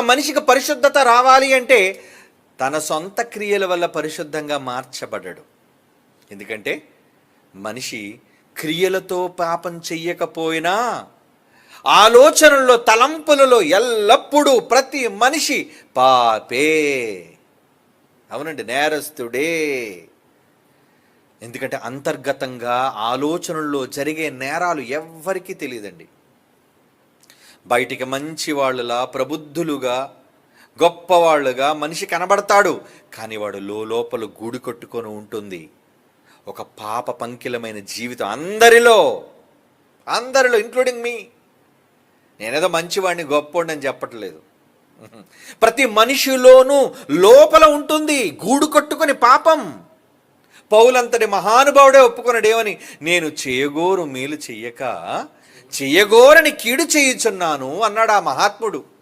మనిషికి పరిశుద్ధత రావాలి అంటే తన సొంత క్రియల వల్ల పరిశుద్ధంగా మార్చబడడు. ఎందుకంటే మనిషి క్రియలతో పాపం చెయ్యకపోయినా ఆలోచనల్లో తలంపులలో ఎల్లప్పుడూ ప్రతి మనిషి పాపే. అవునండి నేరస్తుడే. ఎందుకంటే అంతర్గతంగా ఆలోచనల్లో జరిగే నేరాలు ఎవ్వరికీ తెలియదండి. బయటికి మంచి వాళ్ళలా ప్రబుద్ధులుగా గొప్పవాళ్ళుగా మనిషి కనబడతాడు. కానీ వాడు లోపల గూడు కొట్టుకొని ఉంటుంది. ఒక పాప పంకిలమైన జీవితం అందరిలో అందరిలో ఇంక్లూడింగ్ మీ నేనేదో మంచివాడిని గొప్పోడిని అని చెప్పట్లేదు. ప్రతి మనిషిలోనూ లోపల ఉంటుంది గూడు కట్టుకొని పాపం. పౌలంతటి మహానుభావుడే ఒప్పుకున్నాడు నేను చేయగోరు మేలు చెయ్యక చెయ్యగోరని కీడు చేయుచున్నాను అన్నాడు ఆ మహాత్ముడు.